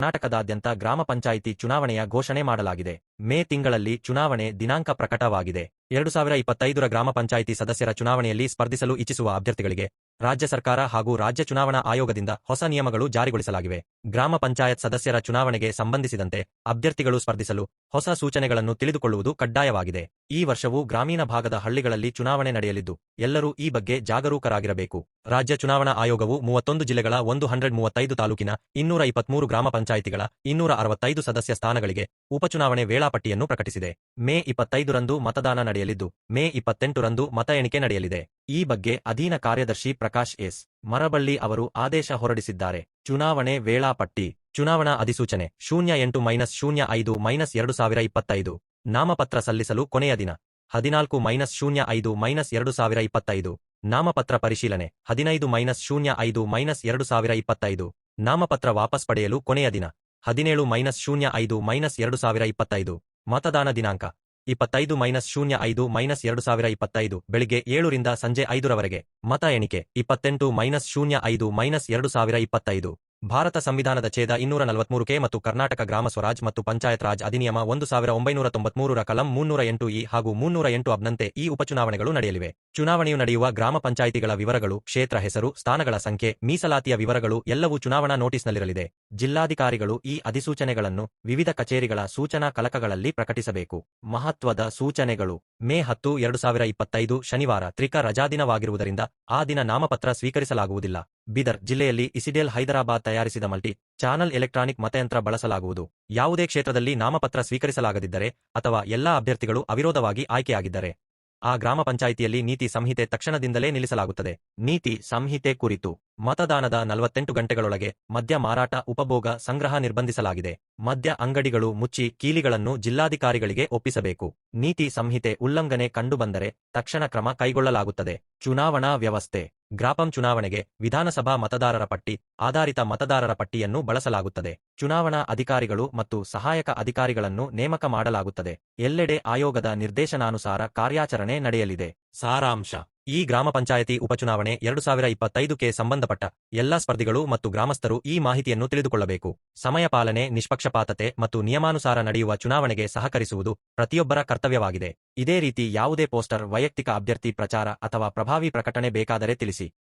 ಕರ್ನಾಟಕದಾದ್ಯಂತ ಗ್ರಾಮ ಪಂಚಾಯಿತಿ ಚುನಾವಣೆಯ ಘೋಷಣೆ ಮಾಡಲಾಗಿದೆ. ಮೇ ತಿಂಗಳಲ್ಲಿ ಚುನಾವಣೆ ದಿನಾಂಕ ಪ್ರಕಟವಾಗಿದೆ. ಎರಡು ಸಾವಿರ ಇಪ್ಪತ್ತೈದರ ಗ್ರಾಮ ಪಂಚಾಯಿತಿ ಸದಸ್ಯರ ಚುನಾವಣೆಯಲ್ಲಿ ಸ್ಪರ್ಧಿಸಲು ಇಚ್ಛಿಸುವ ಅಭ್ಯರ್ಥಿಗಳಿಗೆ ರಾಜ್ಯ ಸರ್ಕಾರ ಹಾಗೂ ರಾಜ್ಯ ಚುನಾವಣಾ ಆಯೋಗದಿಂದ ಹೊಸ ನಿಯಮಗಳು ಜಾರಿಗೊಳಿಸಲಾಗಿವೆ. ಗ್ರಾಮ ಪಂಚಾಯತ್ ಸದಸ್ಯರ ಚುನಾವಣೆಗೆ ಸಂಬಂಧಿಸಿದಂತೆ ಅಭ್ಯರ್ಥಿಗಳು ಸ್ಪರ್ಧಿಸಲು ಹೊಸ ಸೂಚನೆಗಳನ್ನು ತಿಳಿದುಕೊಳ್ಳುವುದು ಕಡ್ಡಾಯವಾಗಿದೆ. ಈ ವರ್ಷವೂ ಗ್ರಾಮೀಣ ಭಾಗದ ಹಳ್ಳಿಗಳಲ್ಲಿ ಚುನಾವಣೆ ನಡೆಯಲಿದ್ದು, ಎಲ್ಲರೂ ಈ ಬಗ್ಗೆ ಜಾಗರೂಕರಾಗಿರಬೇಕು. ರಾಜ್ಯ ಚುನಾವಣಾ ಆಯೋಗವು ಮೂವತ್ತೊಂದು ಜಿಲ್ಲೆಗಳ ಒಂದು ಹಂಡ್ರೆಡ್ ಮೂವತ್ತೈದು ತಾಲೂಕಿನ ಇನ್ನೂರ ಇಪ್ಪತ್ಮೂರು ಗ್ರಾಮ ಪಂಚಾಯಿತಿಗಳ ಇನ್ನೂರ ಅರವತ್ತೈದು ಸದಸ್ಯ ಸ್ಥಾನಗಳಿಗೆ ಉಪಚುನಾವಣೆ ವೇಳಾಪಟ್ಟಿಯನ್ನು ಪ್ರಕಟಿಸಿದೆ. ಮೇ ಇಪ್ಪತ್ತೈದರಂದು ಮತದಾನ ನಡೆಯಲಿದ್ದು, ಮೇ ಇಪ್ಪತ್ತೆಂಟರಂದು ಮತ ಎಣಿಕೆ ನಡೆಯಲಿದೆ. ಈ ಬಗ್ಗೆ ಅಧೀನ ಕಾರ್ಯದರ್ಶಿ ಪ್ರಕಾಶ್ ಎಸ್. ಮರಬಳ್ಳಿ ಅವರು ಆದೇಶ ಹೊರಡಿಸಿದ್ದಾರೆ. ಚುನಾವಣೆ ವೇಳಾಪಟ್ಟಿ, ಚುನಾವಣಾ ಅಧಿಸೂಚನೆ, ಶೂನ್ಯ ಎಂಟು ಮೈನಸ್ ಶೂನ್ಯ ಐದು ಮೈನಸ್ ಎರಡು ಸಾವಿರ ಇಪ್ಪತ್ತೈದು. ನಾಮಪತ್ರ ಸಲ್ಲಿಸಲು ಕೊನೆಯ ದಿನ. ಹದಿನಾಲ್ಕು ಮೈನಸ್ ಶೂನ್ಯ ಐದು ಮೈನಸ್ ಎರಡು ಸಾವಿರ ಇಪ್ಪತ್ತೈದು. ನಾಮಪತ್ರ ಪರಿಶೀಲನೆ. ಹದಿನೈದು ಮೈನಸ್ ಶೂನ್ಯ ಐದು ಮೈನಸ್ ಎರಡು ಸಾವಿರ ಇಪ್ಪತ್ತೈದು. ನಾಮಪತ್ರ ವಾಪಸ್ ಪಡೆಯಲು ಕೊನೆಯ ದಿನ. ಹದಿನೇಳು ಮೈನಸ್ ಶೂನ್ಯ ಐದು ಮೈನಸ್ ಎರಡು ಸಾವಿರ ಇಪ್ಪತ್ತೈದು. ಮತದಾನ ದಿನಾಂಕ. ಇಪ್ಪತ್ತೈದು ಮೈನಸ್ ಶೂನ್ಯ ಐದು ಮೈನಸ್ ಎರಡು ಸಾವಿರ ಇಪ್ಪತ್ತೈದು. ಬೆಳಿಗ್ಗೆ ಏಳರಿಂದ ಸಂಜೆ ಐದರವರೆಗೆ. ಮತ ಎಣಿಕೆ. ಇಪ್ಪತ್ತೆಂಟು ಮೈನಸ್ ಶೂನ್ಯ ಐದು ಮೈನಸ್ ಎರಡು ಸಾವಿರ ಇಪ್ಪತ್ತೈದು. ಭಾರತ ಸಂವಿಧಾನದ ಛೇದ ಇನ್ನೂರ ನಲವತ್ಮೂರು ಕೆ ಮತ್ತು ಕರ್ನಾಟಕ ಗ್ರಾಮ ಸ್ವರಾಜ್ ಮತ್ತು ಪಂಚಾಯತ್ ರಾಜ್ ಅಧಿನಿಯಮ ಒಂದು ಸಾವಿರ ಒಂಬೈನೂರ ತೊಂಬತ್ಮೂರರ ಕಲಂ ಮುನ್ನೂರ ಎಂಟು ಇ ಹಾಗೂ ಮುನ್ನೂರ ಎಂಟು ಅಬ್ನಂತೆ ಈ ಉಪಚುನಾವಣೆಗಳು ನಡೆಯಲಿವೆ. ಚುನಾವಣೆಯು ನಡೆಯುವ ಗ್ರಾಮ ಪಂಚಾಯಿತಿಗಳ ವಿವರಗಳು, ಕ್ಷೇತ್ರ ಹೆಸರು, ಸ್ಥಾನಗಳ ಸಂಖ್ಯೆ, ಮೀಸಲಾತಿಯ ವಿವರಗಳು ಎಲ್ಲವೂ ಚುನಾವಣಾ ನೋಟಿಸ್ನಲ್ಲಿರಲಿದೆ. ಜಿಲ್ಲಾಧಿಕಾರಿಗಳು ಈ ಅಧಿಸೂಚನೆಗಳನ್ನು ವಿವಿಧ ಕಚೇರಿಗಳ ಸೂಚನಾ ಕಲಕಗಳಲ್ಲಿ ಪ್ರಕಟಿಸಬೇಕು. ಮಹತ್ವದ ಸೂಚನೆಗಳು. ಮೇ ಹತ್ತು, ಎರಡು ಸಾವಿರ ಇಪ್ಪತ್ತೈದು ಶನಿವಾರ ತ್ರಿಕ ರಜಾದಿನವಾಗಿರುವುದರಿಂದ ಆ ದಿನ ನಾಮಪತ್ರ ಸ್ವೀಕರಿಸಲಾಗುವುದಿಲ್ಲ. ಬೀದರ್ ಜಿಲ್ಲೆಯಲ್ಲಿ ಇಸಿಡೇಲ್ ಹೈದರಾಬಾದ್ ತಯಾರಿಸಿದ ಮಲ್ಟಿ ಚಾನಲ್ ಎಲೆಕ್ಟ್ರಾನಿಕ್ ಮತಯಂತ್ರ ಬಳಸಲಾಗುವುದು. ಯಾವುದೇ ಕ್ಷೇತ್ರದಲ್ಲಿ ನಾಮಪತ್ರ ಸ್ವೀಕರಿಸಲಾಗದಿದ್ದರೆ ಅಥವಾ ಎಲ್ಲಾ ಅಭ್ಯರ್ಥಿಗಳು ಅವಿರೋಧವಾಗಿ ಆಯ್ಕೆಯಾಗಿದ್ದರೆ ಆ ಗ್ರಾಮ ಪಂಚಾಯಿತಿಯಲ್ಲಿ ನೀತಿ ಸಂಹಿತೆ ತಕ್ಷಣದಿಂದಲೇ ನಿಲ್ಲಿಸಲಾಗುತ್ತದೆ. ನೀತಿ ಸಂಹಿತೆ ಕುರಿತು ಮತದಾನದ ನಲವತ್ತೆಂಟು ಗಂಟೆಗಳೊಳಗೆ ಮದ್ಯ ಮಾರಾಟ, ಉಪಭೋಗ ಸಂಗ್ರಹ ನಿರ್ಬಂಧಿಸಲಾಗಿದೆ. ಮದ್ಯ ಅಂಗಡಿಗಳು ಮುಚ್ಚಿ ಕೀಲಿಗಳನ್ನು ಜಿಲ್ಲಾಧಿಕಾರಿಗಳಿಗೆ ಒಪ್ಪಿಸಬೇಕು. ನೀತಿ ಸಂಹಿತೆ ಉಲ್ಲಂಘನೆ ಕಂಡುಬಂದರೆ ತಕ್ಷಣ ಕ್ರಮ ಕೈಗೊಳ್ಳಲಾಗುತ್ತದೆ. ಚುನಾವಣಾ ವ್ಯವಸ್ಥೆ. ಗ್ರಾಪಂ ಚುನಾವಣೆಗೆ ವಿಧಾನಸಭಾ ಮತದಾರರ ಪಟ್ಟಿ, ಆಧಾರಿತ ಮತದಾರರ ಪಟ್ಟಿಯನ್ನು ಬಳಸಲಾಗುತ್ತದೆ. ಚುನಾವಣಾ ಅಧಿಕಾರಿಗಳು ಮತ್ತು ಸಹಾಯಕ ಅಧಿಕಾರಿಗಳನ್ನು ನೇಮಕ ಮಾಡಲಾಗುತ್ತದೆ. ಎಲ್ಲೆಡೆ ಆಯೋಗದ ನಿರ್ದೇಶನಾನುಸಾರ ಕಾರ್ಯಾಚರಣೆ ನಡೆಯಲಿದೆ. ಸಾರಾಂಶ ಈ ಗ್ರಾಮ ಪಂಚಾಯಿತಿ ಉಪಚುನಾವಣೆ ಎರಡು ಸಾವಿರ ಇಪ್ಪತ್ತೈದಕ್ಕೆ ಸಂಬಂಧಪಟ್ಟ ಎಲ್ಲಾ ಸ್ಪರ್ಧಿಗಳು ಮತ್ತು ಗ್ರಾಮಸ್ಥರು ಈ ಮಾಹಿತಿಯನ್ನು ತಿಳಿದುಕೊಳ್ಳಬೇಕು. ಸಮಯ ಪಾಲನೆ, ನಿಷ್ಪಕ್ಷಪಾತತೆ ಮತ್ತು ನಿಯಮಾನುಸಾರ ನಡೆಯುವ ಚುನಾವಣೆಗೆ ಸಹಕರಿಸುವುದು ಪ್ರತಿಯೊಬ್ಬರ ಕರ್ತವ್ಯವಾಗಿದೆ. ಇದೇ ರೀತಿ ಯಾವುದೇ ಪೋಸ್ಟರ್, ವೈಯಕ್ತಿಕ ಅಭ್ಯರ್ಥಿ ಪ್ರಚಾರ ಅಥವಾ ಪ್ರಭಾವಿ ಪ್ರಕಟಣೆ ಬೇಕಾದರೆ ತಿಳಿಸಿ.